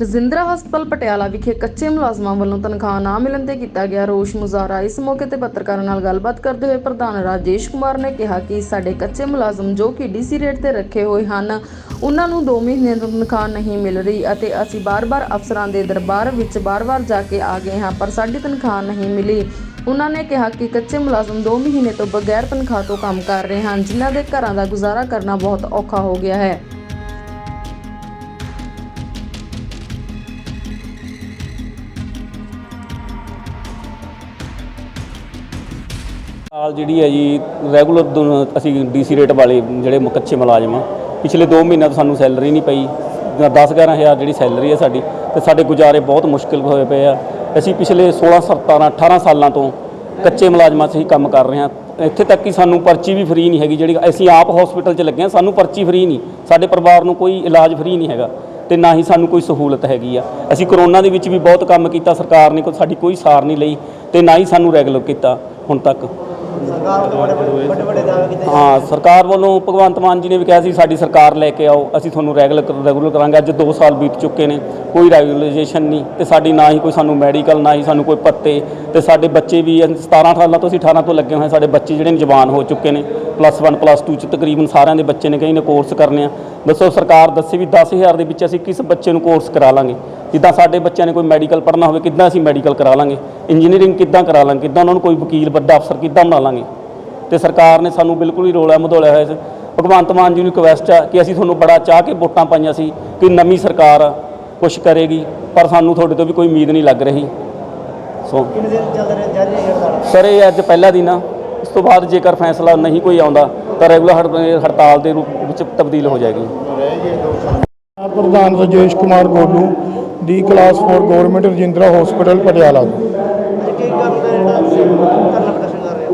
ਰਜਿੰਦਰਾ ਹਸਪਤਾਲ ਪਟਿਆਲਾ ਵਿਖੇ ਕੱਚੇ ਮੁਲਾਜ਼ਮਾਂ ਵੱਲੋਂ ਤਨਖਾਹ ਨਾ ਮਿਲਣ ਤੇ ਕੀਤਾ ਗਿਆ ਰੋਸ ਮੁਜ਼ਾਹਰਾ। ਇਸ ਮੌਕੇ ਤੇ ਪੱਤਰਕਾਰਾਂ ਨਾਲ ਗੱਲਬਾਤ ਕਰਦੇ ਹੋਏ ਪ੍ਰਧਾਨ ਰਾਜੇਸ਼ ਕੁਮਾਰ ਨੇ ਕਿਹਾ ਕਿ ਸਾਡੇ ਕੱਚੇ ਮੁਲਾਜ਼ਮ ਜੋ ਕਿ ਡੀਸੀ ਰੇਟ ਤੇ ਰੱਖੇ ਹੋਏ ਹਨ, ਉਹਨਾਂ ਨੂੰ 2 ਮਹੀਨੇ ਤੋਂ ਤਨਖਾਹ ਨਹੀਂ ਮਿਲ ਰਹੀ ਅਤੇ ਅਸੀਂ ਬਾਰ-ਬਾਰ ਅਫਸਰਾਂ ਦੇ ਦਰਬਾਰ ਵਿੱਚ ਬਾਰ-ਬਾਰ ਜਾ ਕੇ ਆ ਗਏ ਹਾਂ, ਪਰ ਸਾਡੀ ਤਨਖਾਹ ਨਹੀਂ ਮਿਲੀ। ਉਹਨਾਂ ਨੇ ਕਿਹਾ ਕਿ ਕੱਚੇ ਮੁਲਾਜ਼ਮ 2 ਮਹੀਨੇ ਤੋਂ ਬਗੈਰ ਤਨਖਾਹ ਤੋਂ ਕੰਮ ਕਰ ਰਹੇ ਹਨ, ਜਿਨ੍ਹਾਂ ਦੇ ਘਰਾਂ ਦਾ ਗੁਜ਼ਾਰਾ ਕਰਨਾ ਬਹੁਤ ਔਖਾ ਹੋ ਗਿਆ ਹੈ। ਨਾਲ ਜਿਹੜੀ ਹੈ ਜੀ ਰੈਗੂਲਰ ਅਸੀਂ ਡੀਸੀ ਰੇਟ ਵਾਲੇ ਜਿਹੜੇ ਕੱਚੇ ਮੁਲਾਜ਼ਮ ਆ, ਪਿਛਲੇ 2 ਮਹੀਨਿਆਂ ਤੋਂ ਸਾਨੂੰ ਸੈਲਰੀ ਨਹੀਂ ਪਈ 10 11000 ਜਿਹੜੀ ਸੈਲਰੀ ਹੈ ਸਾਡੀ, ਤੇ ਸਾਡੇ ਗੁਜ਼ਾਰੇ ਬਹੁਤ ਮੁਸ਼ਕਿਲ ਹੋਏ ਪਏ ਆ। ਅਸੀਂ ਪਿਛਲੇ 16 17 18 ਸਾਲਾਂ ਤੋਂ ਕੱਚੇ ਮੁਲਾਜ਼ਮਾਂ 'ਚ ਹੀ ਕੰਮ ਕਰ ਰਹੇ ਹਾਂ। ਇੱਥੇ ਤੱਕ ਕਿ ਸਾਨੂੰ ਪਰਚੀ ਵੀ ਫ੍ਰੀ ਨਹੀਂ ਹੈਗੀ, ਜਿਹੜੀ ਅਸੀਂ ਆਪ ਹਸਪੀਟਲ 'ਚ ਲੱਗੇ ਹਾਂ, ਸਾਨੂੰ ਪਰਚੀ ਫ੍ਰੀ ਨਹੀਂ। ਸਾਡੇ ਪਰਿਵਾਰ ਨੂੰ ਕੋਈ ਇਲਾਜ ਫ੍ਰੀ ਨਹੀਂ ਹੈਗਾ, ਤੇ ਨਾ ਹੀ ਸਾਨੂੰ ਕੋਈ ਸਹੂਲਤ ਹੈਗੀ ਆ। ਅਸੀਂ ਕਰੋਨਾ ਦੇ ਵਿੱਚ ਵੀ ਬਹੁਤ ਕੰਮ ਕੀਤਾ, ਸਰਕਾਰ ਨੇ ਕੋਈ, ਸਾਡੀ ਕੋਈ ਸਾਰ ਨਹੀਂ ਲਈ, ਤੇ ਨਾ ਹੀ ਸਾਨੂੰ ਰੈਗੂਲਰ ਕੀਤਾ ਹੁਣ ਤੱਕ। ਸਰਕਾਰ ਵੱਲੋਂ ਵੱਡੇ ਵੱਡੇ ਦਾਅਵੇ ਕੀਤੇ ਹਾਂ, ਸਰਕਾਰ ਵੱਲੋਂ ਭਗਵੰਤ ਮਾਨ ਜੀ ਨੇ ਵੀ ਕਿਹਾ ਸੀ, ਸਾਡੀ ਸਰਕਾਰ ਲੈ ਕੇ ਆਓ, ਅਸੀਂ ਤੁਹਾਨੂੰ ਰੈਗੂਲਰ ਰੈਗੂਲਰ ਕਰਾਂਗੇ। ਅੱਜ 2 ਸਾਲ ਬੀਤ ਚੁੱਕੇ ਨੇ, ਕੋਈ ਰੈਗੂਲਰਾਈਜੇਸ਼ਨ ਨਹੀਂ, ਤੇ ਸਾਡੀ ਨਾ ਹੀ ਕੋਈ ਸਾਨੂੰ ਮੈਡੀਕਲ ਨਾ ਹੀ ਸਾਨੂੰ ਕੋਈ ਪੱਤੇ, ਤੇ ਸਾਡੇ ਬੱਚੇ ਵੀ 17 ਸਾਲਾਂ ਤੋਂ ਅਸੀਂ 18 ਤੋਂ ਲੱਗੇ ਹੋਏ ਸਾਡੇ ਬੱਚੇ ਜਿਹੜੇ ਨੇ ਜਵਾਨ ਹੋ ਚੁੱਕੇ ਨੇ ਪਲੱਸ 1 ਪਲੱਸ 2 ਚ ਤਕਰੀਬਨ ਸਾਰਿਆਂ ਦੇ ਬੱਚੇ ਨੇ ਕਈ ਨੇ ਕੋਰਸ ਕਰਨੇ ਆ। ਦੱਸੋ ਸਰਕਾਰ ਦੱਸੇ ਵੀ 10000 ਦੇ ਵਿੱਚ ਅਸੀਂ ਕਿਸ ਬੱਚੇ ਨੂੰ ਕੋਰਸ ਕਰਾ ਲਾਂਗੇ? ਜਿੱਦਾਂ ਸਾਡੇ ਬੱਚਿਆਂ ਨੇ ਕੋਈ ਮੈਡੀਕਲ ਪੜ੍ਹਨਾ ਹੋਵੇ, ਕਿੱਦਾਂ ਅਸੀਂ ਮੈਡੀਕਲ ਕਰਾ ਲਾਂਗੇ? ਇੰਜੀਨੀਅਰਿੰਗ ਕਿੱਦਾਂ ਕਰਾ ਲਾਂਗੇ? ਕਿੱਦਾਂ ਉਹਨਾਂ ਨੂੰ ਕੋਈ ਵਕੀਲ, ਵੱਡਾ ਅਫਸਰ ਕਿੱਦਾਂ ਬਣਾ ਲਾਂਗੇ? ਤੇ ਸਰਕਾਰ ਨੇ ਸਾਨੂੰ ਬਿਲਕੁਲ ਹੀ ਰੋਲਾ ਮਧੋਲਿਆ ਹੋਇਆ ਸੀ। ਭਗਵੰਤ ਮਾਨ ਜੀ ਨੂੰ ਰਿਕਵੈਸਟ ਆ ਕਿ ਅਸੀਂ ਤੁਹਾਨੂੰ ਬੜਾ ਚਾਹ ਕੇ ਵੋਟਾਂ ਪਾਈਆਂ ਸੀ ਕਿ ਨਵੀਂ ਸਰਕਾਰ ਕੁਝ ਕਰੇਗੀ ਪਰ ਸਾਨੂੰ ਤੁਹਾਡੇ ਤੋਂ ਵੀ ਕੋਈ ਉਮੀਦ ਨਹੀਂ ਲੱਗ ਰਹੀ। ਸੋ ਕਿੰਨੇ ਦਿਨ ਚੱਲ ਰਿਹਾ ਜਾਰੀ ਹੈ ਹੜਤਾਲ ਸਰ ਇਹ ਅੱਜ ਪਹਿਲਾ ਦਿਨ ਆ। ਇਸ ਤੋਂ ਬਾਅਦ ਜੇਕਰ ਫੈਸਲਾ ਨਹੀਂ ਕੋਈ ਆਉਂਦਾ ਤਾਂ ਰੈਗੂਲਰ ਹੜਤਾਲ ਦੇ ਰੂਪ ਵਿੱਚ ਤਬਦੀਲ ਹੋ ਜਾਏਗੀ। ਪ੍ਰਧਾਨ ਰਾਜੇਸ਼ ਕੁਮਾਰ ਗੋਲੂ ਦੀ class 4 government Rajindra hospital Patiala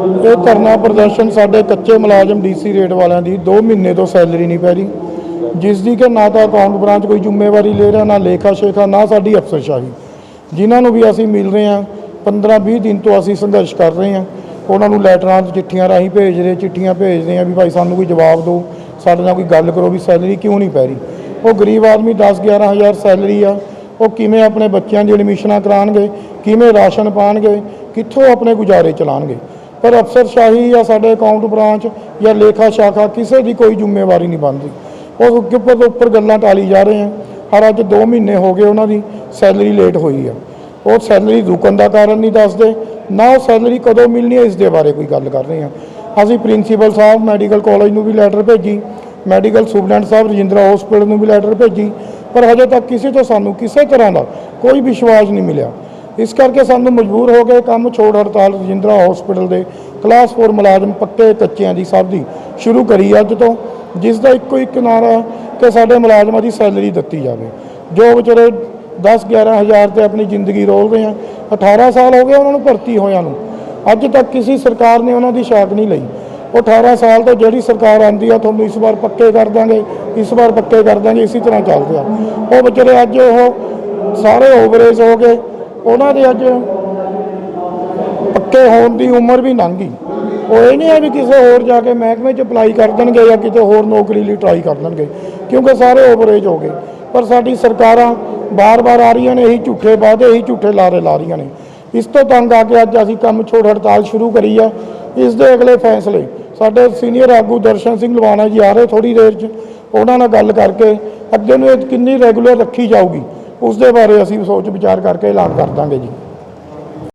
ਇਹ ਧਰਨਾ ਪ੍ਰਦਰਸ਼ਨ ਸਾਡੇ ਕੱਚੇ ਮੁਲਾਜ਼ਮ ਡੀਸੀ ਰੇਟ ਵਾਲਿਆਂ ਦੀ 2 ਮਹੀਨੇ ਤੋਂ ਸੈਲਰੀ ਨਹੀਂ ਪੈ ਰਹੀ। ਜਿਸ ਦੀ ਕਿ ਨਾ ਤਾਂ ਅਕਾਊਂਟ ਬ੍ਰਾਂਚ ਕੋਈ ਜ਼ਿੰਮੇਵਾਰੀ ਲੈ ਰਿਹਾ, ਨਾ ਲੇਖਾ ਸ਼ੇਖਾ, ਨਾ ਸਾਡੀ ਅਫਸਰਸ਼ਾਹੀ। ਜਿਨ੍ਹਾਂ ਨੂੰ ਵੀ ਅਸੀਂ ਮਿਲ ਰਹੇ ਹਾਂ 15-20 ਦਿਨ ਤੋਂ ਅਸੀਂ ਸੰਘਰਸ਼ ਕਰ ਰਹੇ ਹਾਂ, ਉਹਨਾਂ ਨੂੰ ਲੈਟਰਾਂ, ਚਿੱਠੀਆਂ ਰਾਹੀਂ ਭੇਜ ਰਹੇ, ਚਿੱਠੀਆਂ ਭੇਜਦੇ ਹਾਂ ਵੀ ਭਾਈ ਸਾਨੂੰ ਕੋਈ ਜਵਾਬ ਦਿਓ, ਸਾਡੇ ਨਾਲ ਕੋਈ ਗੱਲ ਕਰੋ ਵੀ ਸੈਲਰੀ ਕਿਉਂ ਨਹੀਂ ਪੈ ਰਹੀ। ਉਹ ਗਰੀਬ ਆਦਮੀ 10-11000 ਸੈਲਰੀ ਆ, ਉਹ ਕਿਵੇਂ ਆਪਣੇ ਬੱਚਿਆਂ ਦੀ ਐਡਮਿਸ਼ਨਾਂ ਕਰਾਉਣਗੇ, ਕਿਵੇਂ ਰਾਸ਼ਨ ਪਾਣਗੇ ਕਿੱਥੋਂ ਆਪਣੇ ਗੁਜ਼ਾਰੇ ਚਲਾਉਣਗੇ। ਪਰ ਅਫਸਰਸ਼ਾਹੀ ਜਾਂ ਸਾਡੇ ਅਕਾਊਂਟ ਬ੍ਰਾਂਚ ਜਾਂ ਲੇਖਾ ਸ਼ਾਖਾ ਕਿਸੇ ਦੀ ਕੋਈ ਜ਼ਿੰਮੇਵਾਰੀ ਨਹੀਂ ਬਣਦੀ। ਉਹ ਉੱਪਰ ਉੱਪਰ ਗੱਲਾਂ ਟਾਲੀ ਜਾ ਰਹੇ ਆ। ਹਰ ਅੱਜ 2 ਮਹੀਨੇ ਹੋ ਗਏ ਉਹਨਾਂ ਦੀ ਸੈਲਰੀ ਲੇਟ ਹੋਈ ਆ। ਉਹ ਸੈਲਰੀ ਰੁਕਣ ਦਾ ਕਾਰਨ ਨਹੀਂ ਦੱਸਦੇ, ਨਾ ਉਹ ਸੈਲਰੀ ਕਦੋਂ ਮਿਲਣੀ ਹੈ ਇਸ ਦੇ ਬਾਰੇ ਕੋਈ ਗੱਲ ਕਰ ਰਹੇ ਆ। ਅਸੀਂ ਪ੍ਰਿੰਸੀਪਲ ਸਾਹਿਬ ਮੈਡੀਕਲ ਕਾਲਜ ਨੂੰ ਵੀ ਲੈਟਰ ਭੇਜੀ, ਮੈਡੀਕਲ ਸੁਪਰਡੈਂਟ ਸਾਹਿਬ ਰਜਿੰਦਰਾ ਹਸਪੀਟਲ ਨੂੰ ਵੀ ਲੈਟਰ ਭੇਜੀ, ਪਰ ਹਜੇ ਤੱਕ ਕਿਸੇ ਤੋਂ ਸਾਨੂੰ ਕਿਸੇ ਤਰ੍ਹਾਂ ਦਾ ਕੋਈ ਵਿਸ਼ਵਾਸ ਨਹੀਂ ਮਿਲਿਆ। ਇਸ ਕਰਕੇ ਸਾਨੂੰ ਮਜਬੂਰ ਹੋ ਗਏ ਕੰਮ ਛੋੜ ਹੜਤਾਲ ਰਜਿੰਦਰਾ ਹਸਪੀਟਲ ਦੇ ਕਲਾਸ 4 ਮੁਲਾਜ਼ਮ ਪੱਕੇ ਕੱਚਿਆਂ ਦੀ ਸਭ ਦੀ ਸ਼ੁਰੂ ਕਰੀ ਅੱਜ ਤੋਂ, ਜਿਸ ਦਾ ਇੱਕੋ ਇੱਕ ਨਾਰਾ ਹੈ ਕਿ ਸਾਡੇ ਮੁਲਾਜ਼ਮਾਂ ਦੀ ਸੈਲਰੀ ਦਿੱਤੀ ਜਾਵੇ। ਜੋ ਵਿਚਾਰੇ 10 11000 ਤੇ ਆਪਣੀ ਜ਼ਿੰਦਗੀ ਰੋਲ ਰਹੇ ਆ 18 ਸਾਲ ਹੋ ਗਏ ਉਹਨਾਂ ਨੂੰ ਭਰਤੀ ਹੋਇਆਂ ਨੂੰ। ਅੱਜ ਤੱਕ ਕਿਸੇ ਸਰਕਾਰ ਨੇ ਉਹਨਾਂ ਦੀ ਸ਼ਾਕ ਨਹੀਂ ਲਈ। ਉਹ 18 ਸਾਲ ਤੋਂ ਜਿਹੜੀ ਸਰਕਾਰ ਆਂਦੀ ਆ, ਤੁਹਾਨੂੰ ਇਸ ਵਾਰ ਪੱਕੇ ਕਰ ਦਾਂਗੇ, ਇਸ ਵਾਰ ਪੱਕੇ ਕਰ ਦਾਂਗੇ, ਇਸੇ ਤਰ੍ਹਾਂ ਚੱਲਦੇ ਆ। ਉਹ ਵਿਚਾਰੇ ਅੱਜ ਉਹ ਸਾਰੇ ਓਵਰੇਜ ਹੋ ਗਏ। ਉਹਨਾਂ ਦੇ ਅੱਜ ਪੱਕੇ ਹੋਣ ਦੀ ਉਮਰ ਵੀ ਲੰਘ ਗਈ। ਉਹ ਇਹ ਨਹੀਂ ਹੈ ਵੀ ਕਿਸੇ ਹੋਰ ਜਾ ਕੇ ਮਹਿਕਮੇ 'ਚ ਅਪਲਾਈ ਕਰ ਦੇਣਗੇ ਜਾਂ ਕਿਤੇ ਹੋਰ ਨੌਕਰੀ ਲਈ ਟਰਾਈ ਕਰ ਦੇਣਗੇ ਕਿਉਂਕਿ ਸਾਰੇ ਓਵਰੇਜ ਹੋ ਗਏ। ਪਰ ਸਾਡੀ ਸਰਕਾਰਾਂ ਬਾਰ-ਬਾਰ ਆ ਰਹੀਆਂ ਨੇ, ਇਹੀ ਝੂਠੇ ਵਾਅਦੇ, ਇਹੀ ਝੂਠੇ ਲਾਰੇ ਲਾ ਰਹੀਆਂ ਨੇ। ਇਸ ਤੋਂ ਤੰਗ ਆ ਕੇ ਅੱਜ ਅਸੀਂ ਕੰਮ ਛੋੜ ਹੜਤਾਲ ਸ਼ੁਰੂ ਕਰੀ ਆ। ਇਸ ਦੇ ਅਗਲੇ ਫੈਸਲੇ ਸਾਡੇ ਸੀਨੀਅਰ ਆਗੂ ਦਰਸ਼ਨ ਸਿੰਘ ਲਵਾਣਾ ਜੀ ਆ ਰਹੇ ਥੋੜੀ ਦੇਰ 'ਚ। ਉਹਨਾਂ ਨਾਲ ਗੱਲ ਕਰਕੇ ਅੱਗੇ ਨੂੰ ਇਹ ਕਿੰਨੀ ਰੈਗੂਲਰ ਰੱਖੀ ਜਾਊਗੀ। ਉਸ ਦੇ ਬਾਰੇ ਅਸੀਂ ਸੋਚ ਵਿਚਾਰ ਕਰਕੇ ਐਲਾਨ ਕਰ ਦਾਂਗੇ ਜੀ।